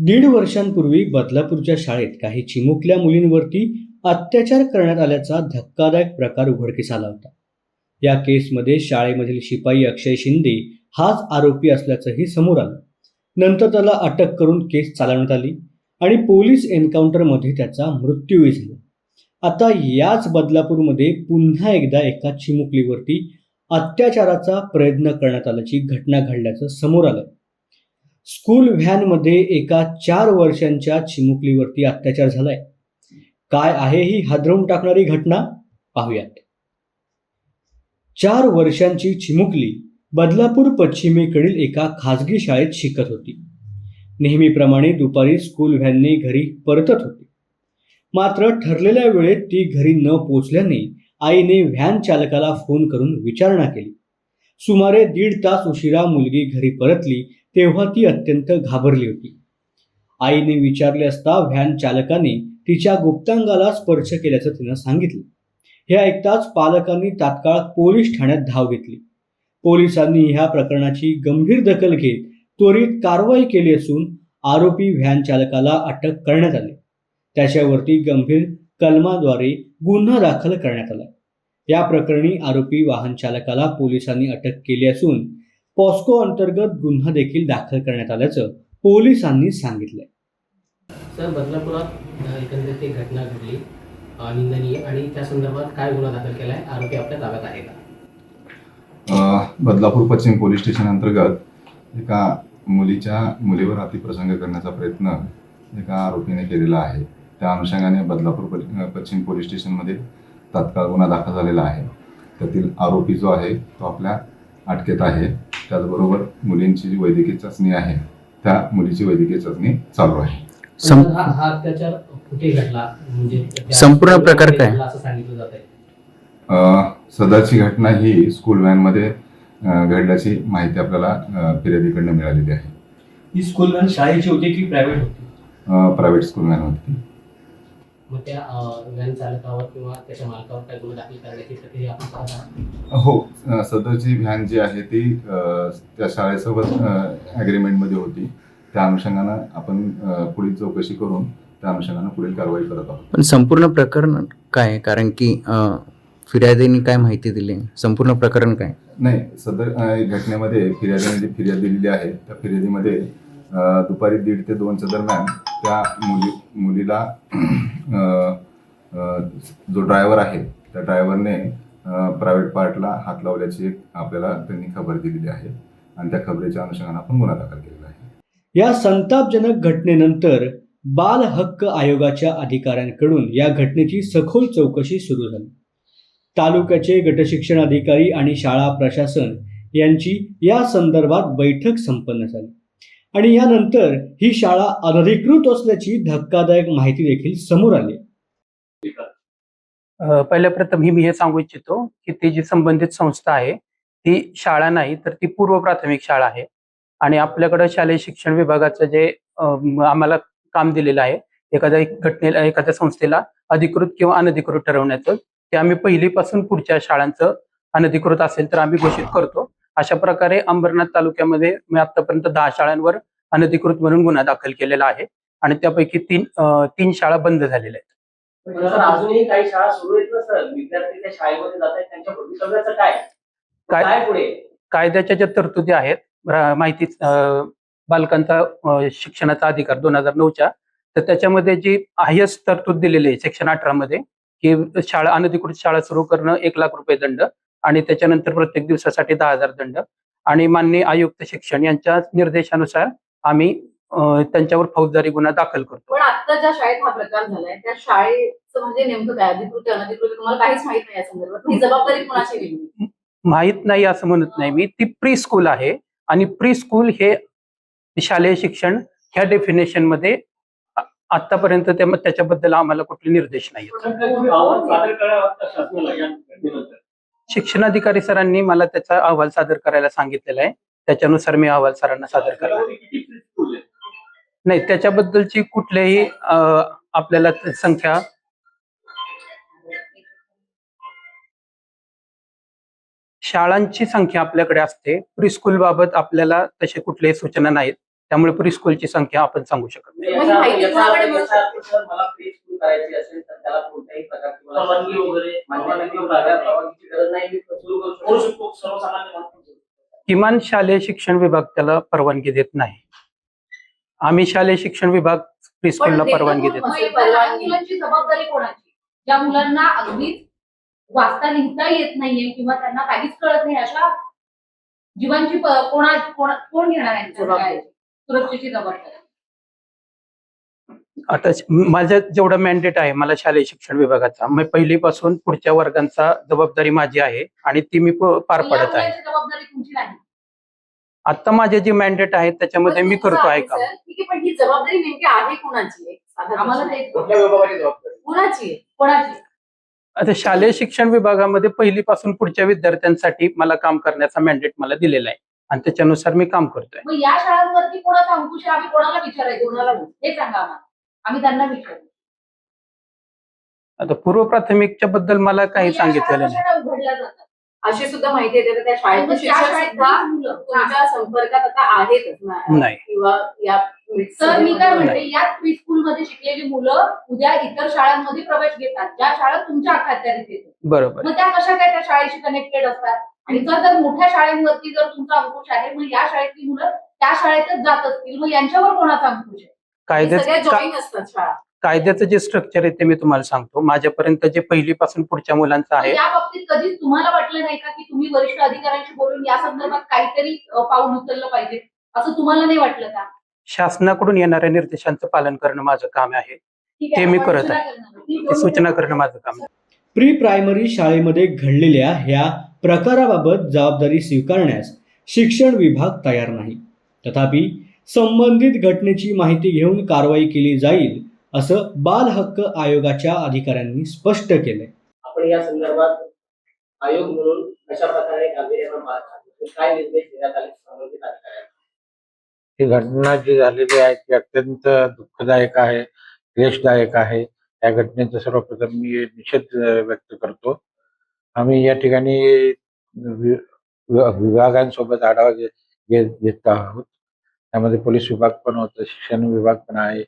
दीड वर्षांपूर्वी बदलापूरच्या शाळेत काही चिमुकल्या मुलींवरती अत्याचार करण्यात आल्याचा धक्कादायक प्रकार उघडकीस आला होता. या केसमध्ये शाळेमधील शिपाई अक्षय शिंदे हाच आरोपी असल्याचंही समोर आलं. नंतर त्याला अटक करून केस चालवण्यात आली आणि पोलीस एन्काउंटरमध्ये त्याचा मृत्यूही झाला. आता याच बदलापूरमध्ये पुन्हा एकदा एका चिमुकलीवरती अत्याचाराचा प्रयत्न करण्यात आल्याची घटना घडल्याचं समोर आलं. स्कूल व्हॅनमध्ये एका चार वर्षांच्या चिमुकलीवरती अत्याचार झालाय. काय आहे ही हादरवून टाकणारी घटना? पाहूयात. चार वर्षांची चिमुकली बदलापूर पश्चिमेकडील एका खासगी शाळेत शिकत होती. नेहमीप्रमाणे दुपारी स्कूल व्हॅनने घरी परतत होती. मात्र ठरलेल्या वेळेत ती घरी न पोचल्याने आईने व्हॅन चालकाला फोन करून विचारणा केली. सुमारे दीड तास उशिरा मुलगी घरी परतली तेव्हा ती अत्यंत घाबरली होती. आईने विचारले असता व्हॅन चालकाने तिच्या गुप्तांगाला स्पर्श केल्याचं तिनं सांगितलं. हे ऐकताच पालकांनी तात्काळ पोलीस ठाण्यात धाव घेतली. पोलिसांनी ह्या प्रकरणाची गंभीर दखल घेत त्वरित कारवाई केली असून आरोपी व्हॅन चालकाला अटक करण्यात आली. त्याच्यावरती गंभीर कलमाद्वारे गुन्हा दाखल करण्यात आला. या प्रकरणी आरोपी वाहन चालकाला पोलिसांनी अटक केली असून पॉस्को अंतर्गत गुन्हा देखील दाखल करण्यात आल्याचं पोलिसांनी सांगितलंय. सर बदलापुरात एकंदरीत एक घटना घडली. निंदनीय आणि त्या संदर्भात काय गुन्हा दाखल केला आहे आरोपी आपल्या ताब्यात आहे का? बदलापूर पश्चिम पोलीस स्टेशन अंतर्गत एका मुलीच्या मुलीवर अतिप्रसंग करण्याचा प्रयत्न एका आरोपीने केलेला आहे. त्या अनुषंगाने बदलापूर पश्चिम पोलीस स्टेशनमध्ये तात्काळ गुन्हा दाखल झालेला आहे. त्यातील आरोपी जो आहे तो आपल्या अटकेत आहे. त्याचबरोबर मुलींची जी वैद्यकीय चाचणी आहे त्या मुलीची वैद्यकीय चाचणी चालू आहे. सं- पण हा हा अत्याचार कुठे घडला? म्हणजे त्या- संपूर्ण प्रकार काय? घडला असं सांगितलं जात आहे. अ, सदरची घटना ही स्कूल व्हॅनमध्ये अ, घडल्याची माहिती आपल्याला अ, फिर्यादीकडनं मिळालेली आहे. ही स्कूल व्हॅन शाळेची होती की प्रायव्हेट होती? प्रायव्हेट स्कूल व्हॅन होती. मग त्या व्हॅन चालकावर किंवा त्याच्या मालकावर काय गुन्हा दाखल करण्याची प्रक्रिया आपण पाहत? आहात हो सदरची व्हॅन जी आहे ती त्या शाळेसोबत ॲग्रीमेंटमध्ये होती. त्या अनुषंगानं आपण पुढील चौकशी करून त्या अनुषंगानं पुढील कारवाई करत आहोत. पण संपूर्ण प्रकरण काय आहे? कारण की फिर्यादीने काय माहिती दिली? संपूर्ण प्रकरण काय? नाही सदर घटनेमध्ये फिर्यादीने जी फिर्याद दिलेली आहे त्या फिर्यादीमध्ये दुपारी दीड ते दोनच्या दरम्यान त्या मुली मुलीला जो ड्रायव्हर आहे त्या ड्रायव्हरने प्रायव्हेट पार्टला हात लावल्याची एक आपल्याला त्यांनी खबर दिलेली आहे. आणि त्या खबरीच्या अनुषंगाने आपण गुन्हा दाखल केलेला आहे. या संतापजनक घटनेनंतर बाल हक्क आयोगाच्या अधिकाऱ्यांकडून या घटनेची सखोल चौकशी सुरू झाली. तालुक्याचे गटशिक्षण अधिकारी आणि शाळा प्रशासन यांची या संदर्भात बैठक संपन्न झाली. आणि यानंतर ही शाळा अनधिकृत असल्याची धक्कादायक माहिती देखील समोर आली. पहिल्या प्रथम ही मी हे सांगू इच्छितो की ती जी संबंधित संस्था आहे ती शाळा नाही तर ती पूर्व प्राथमिक शाळा आहे. आणि आपल्याकडे शालेय शिक्षण विभागाचं जे आम्हाला काम दिलेलं आहे एखाद्या घटनेला एखाद्या संस्थेला अधिकृत किंवा अनधिकृत ठरवण्याचं ते आम्ही पहिलीपासून पुढच्या शाळांचं अनधिकृत असेल तर आम्ही घोषित करतो. अशा प्रकारे अंबरनाथ तालुक्यामध्ये मी आतापर्यंत दहा शाळांवर अनधिकृत म्हणून गुन्हा दाखल केलेला आहे आणि त्यापैकी तीन तीन शाळा बंद झालेल्या आहेत. पण सर अजूनही काही शाळा सुरू आहेत ना सर? विद्यार्थी त्या शाळेमध्ये जात आहेत त्यांच्या भवितव्याचं काय? काय काय पुढे? कायद्याच्या ज्या तरतुदी आहेत माहिती बालकांचा शिक्षणाचा अधिकार दोन हजार नऊच्या तर त्याच्यामध्ये जी हायस्ट तरतूद दिलेली आहे सेक्शन अठरा मध्ये की शाळा अनधिकृत शाळा सुरू करणं एक लाख रुपये दंड आणि त्याच्यानंतर प्रत्येक दिवसासाठी दहा हजार दंड. आणि माननीय आयुक्त शिक्षण यांच्या निर्देशानुसार आम्ही त्यांच्यावर फौजदारी गुन्हा दाखल करतो. पण आता ज्या शाळेत हा प्रकार झालाय त्या शाळेचं म्हणजे नेमकं काय? अधिकृत आहे, अनधिकृत तुम्हाला काहीच माहीत नाही या संदर्भात. ही जबाबदारी कोणाची माहीत नाही असं म्हणत नाही मी. ती प्री स्कूल आहे आणि प्री स्कूल हे शालेय शिक्षण ह्या डेफिनेशनमध्ये आतापर्यंत त्या- त्याच्याबद्दल आम्हाला कुठले निर्देश नाही शिक्षणाधिकारी सरांनी मला त्याचा अहवाल सादर करायला सांगितलेला आहे त्याच्यानुसार मी अहवाल सरांना सादर करणार नाही त्याच्याबद्दलची कुठल्याही आपल्याला संख्या शाळांची संख्या आपल्याकडे असते प्रीस्कूल बाबत आपल्याला तसे कुठल्याही सूचना नाहीत त्यामुळे प्री स्कूलची संख्या आपण सांगू शकत नाही करायची असेल तर त्याला कोणत्याही प्रकारची परवानगी वगैरे परवानगी- परवानगीची गरज नाही. मी सुरू करू करू शकतो. शकतो. सर्वसामान्य माणूस किमान शालेय शिक्षण विभाग त्याला परवानगी देत नाही. आम्ही शालेय शिक्षण विभाग प्री स्कूलला देतो परवानगी? देतो. मुलांची जबाबदारी कोणाची? ज्या मुलांना अगदीच वाचता लिहिता येत नाहीये किंवा त्यांना काहीच कळत नाही अशा जीवांची कोणा कोण कोण घेणार आहे? जबाबदारी. सुरक्षेची जबाबदारी. आता माझं जेवढं मॅन्डेट आहे मला शालेय शिक्षण विभागाचा मग पहिलीपासून पुढच्या वर्गांचा जबाबदारी माझी आहे आणि ती मी प- पार या पडत आहे. आता माझे जे मॅन्डेट आहे त्याच्यामध्ये मी पण तुमचं करतो आहे काम ही आता शालेय शिक्षण विभागामध्ये पहिलीपासून पुढच्या विद्यार्थ्यांसाठी मला काम करण्याचा मॅन्डेट मला दिलेला आहे. आणि त्याच्यानुसार मी काम करतोय. मग या शाळांवरती कोणाचा अंकुश आहे? आम्ही कोणाला विचारायचं? कोणाला हे सांगा आम्हाला. आम्ही त्यांना विचारू. आता पूर्व प्राथमिकच्या बद्दल मला काही या सांगितलेलं नाही. उघडल्या जातात अशी सुद्धा माहिती येते तर त्या शाळेतले त्या शिक्षक शाळेत सुद्धा बरीच मुलं. तुमच्या संपर्कात आता आहेतच ना? नाही. किंवा या तर मी काय म्हणते याच प्री स्कूल मध्ये शिकलेली मुलं उद्या इतर शाळांमध्ये प्रवेश घेतात. ज्या शाळा तुमच्या अखत्यारीत येतात. बरोबर. मग त्या कशा काय त्या शाळेशी कनेक्टेड असतात? आणि जर जर मोठ्या शाळेंवरती जर तुमचा अंकुश आहे मग या शाळेतली मुलं त्या शाळेतच जात असतील. मग यांच्यावर कोणाचा अंकुश आहे? कायद्याचं जॉईन असतात शाळा. कायद्याचं जे स्ट्रक्चर आहे ते मी तुम्हाला सांगतो. माझ्यापर्यंत जे पहिलीपासून पुढच्या मुलांचं आहे या बाबतीत कधीच तुम्हाला वाटलं नाही का की तुम्ही वरिष्ठ अधिकाऱ्यांशी बोलून या संदर्भात काहीतरी पाऊल उचललं पाहिजे? असं तुम्हाला नाही वाटलं का? शासनाकडून येणाऱ्या निर्देशांचं पालन करणं माझं काम आहे. ते मी करत आहे. सूचना करणं माझं काम आहे. प्री प्रायमरी शाळेमध्ये घडलेल्या ह्या प्रकाराबाबत जबाबदारी स्वीकारण्यास शिक्षण विभाग तयार नाही. तथापि संबंधित घटनेची माहिती घेऊन कारवाई केली जाईल असं बाल हक्क आयोगाच्या अधिकाऱ्यांनी स्पष्ट केलंय आपण या संदर्भात आयोग म्हणून कशा प्रकारे काय निर्देश देण्यात आले संबंधित अधिकाऱ्यांना? ही घटना जी झालेली आहे ती अत्यंत दुःखदायक आहे क्लेशदायक आहे. या घटनेचा सर्वप्रथम मी निषेध व्यक्त करतो. आम्ही या ठिकाणी विभागांसोबत आढावा घे- घे- घेत आहोत. त्यामध्ये पोलीस विभाग पण होतं शिक्षण विभाग पण आहे.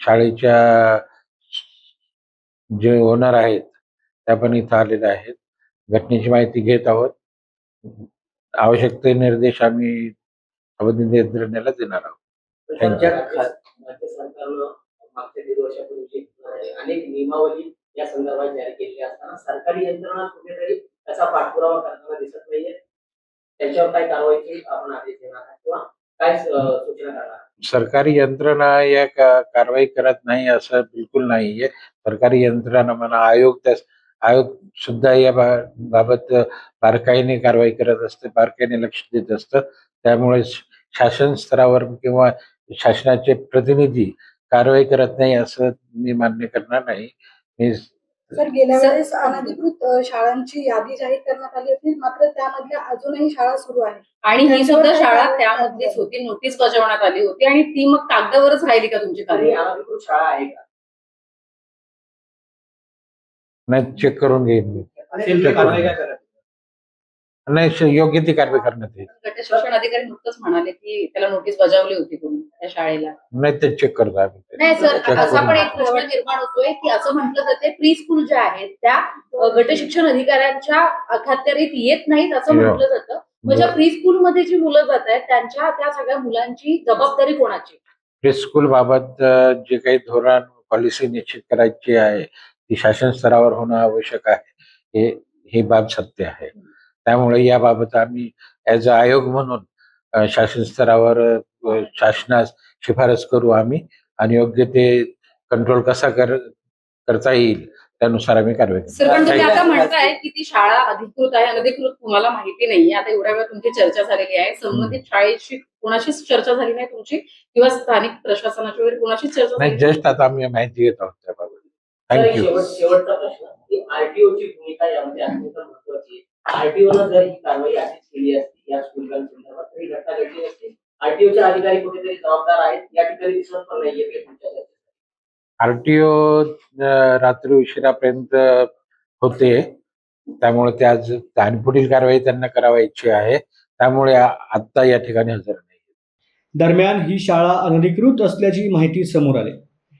शाळेच्या जे ओनर आहेत त्या पण इथं आलेल्या आहेत. घटनेची माहिती घेत आहोत. आवश्यक ते निर्देश आम्ही संबंधित यंत्रणेला देणार आहोत. अनेक नियमावली या संदर्भात जारी केलेली असताना सरकारी यंत्रणा कुठेतरी त्याचा पाठपुरावा करताना दिसत नाहीये. त्याच्यावर काय कारवाईची आपण आदेश देणार आहात किंवा काय सूचना करणार? सरकारी यंत्रणा या का- कारवाई करत नाही असं बिलकुल नाहीये सरकारी यंत्रणा म्हणा आयोग त्यास आयोग सुद्धा या बाबत बारकाईने कारवाई करत असते बारकाईने लक्ष देत असतं. त्यामुळे शासन स्तरावर किंवा शासनाचे प्रतिनिधी कारवाई करत नाही असं मी मान्य करणार नाही. मी सर गेल्या वेळेस अनधिकृत शाळांची यादी जाहीर करण्यात आली होती मात्र त्यामधल्या अजूनही शाळा सुरू आहेत. आणि ही सुद्धा शाळा काय त्यामधलीच होती नोटीस बजावण्यात आली होती आणि ती मग कागदावरच राहिली का तुमची कारवाई अनधिकृत शाळा आहे का? नाही चेक करून घेईन मी. कारवाई काय नाही योग्य ती कारवाई करण्यात येईल. गट शिक्षण अधिकारी नुकतंच म्हणाले की त्याला नोटीस बजावली होती कोणी. त्या शाळेला. नाही ते चेक करतो. नाही सर असा पण एक प्रश्न निर्माण होतोय की असं म्हटलं जाते प्री स्कूल ज्या आहेत त्या गट शिक्षण अधिकाऱ्यांच्या अखत्यारीत येत नाहीत असं. म्हटलं जातं. ज्या प्री स्कूल मध्ये जी मुलं जात आहेत त्यांच्या त्या सगळ्या मुलांची जबाबदारी कोणाची? प्रीस्कूल बाबत अ, जे काही धोरण पॉलिसी निश्चित करायची आहे ती शासन स्तरावर होणं आवश्यक आहे. हे ही बाब सत्य आहे. त्यामुळे याबाबत आम्ही ऍज अ आयोग म्हणून शासन स्तरावर शासनास शिफारस करू आम्ही आणि योग्य ते कंट्रोल कसा कर करता येईल त्यानुसार आम्ही कारवाई करू. सर पण तुम्ही. आता म्हणताय की ती शाळा अधिकृत आहे अनधिकृत तुम्हाला माहिती नाहीये. आता एवढ्या वेळा तुमची चर्चा झालेली आहे. संबंधित शाळेशी कोणाशीच चर्चा झाली नाही तुमची? किंवा स्थानिक प्रशासनाची वगैरे कोणाशीच चर्चा झाली नाही जस्ट आता आम्ही माहिती घेत आहोत त्याबाबत. थँक्यू शेवट शेवटचा प्रश्न. की RTO ची भूमिका यामध्ये अत्यंत महत्वाची आहे. आरटीओनं जर ही कारवाई आधीच केली असती या स्कूल संदर्भात तरी घटना घडली नसती आरटीओचे अधिकारी कुठेतरी जबाबदार आहेत या ठिकाणी दिसत पण नाहीये. आरटीओ रात्री उशिरापर्यंत होते. त्यामुळे ते आज आणि पुढील कारवाई त्यांना करावायची आहे. त्यामुळे आ- आत्ता या ठिकाणी हजर नाही दरम्यान ही शाळा अनधिकृत असल्याची माहिती समोर आली.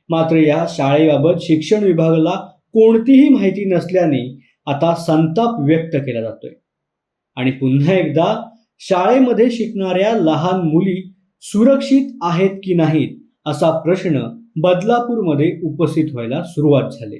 मात्र या शाळेबाबत शिक्षण विभागाला कोणतीही माहिती नसल्याने आता संताप व्यक्त केला जातोय. आणि पुन्हा एकदा शाळेमध्ये शिकणाऱ्या लहान मुली सुरक्षित आहेत की नाहीत असा प्रश्न बदलापूरमध्ये उपस्थित व्हायला सुरुवात झाली.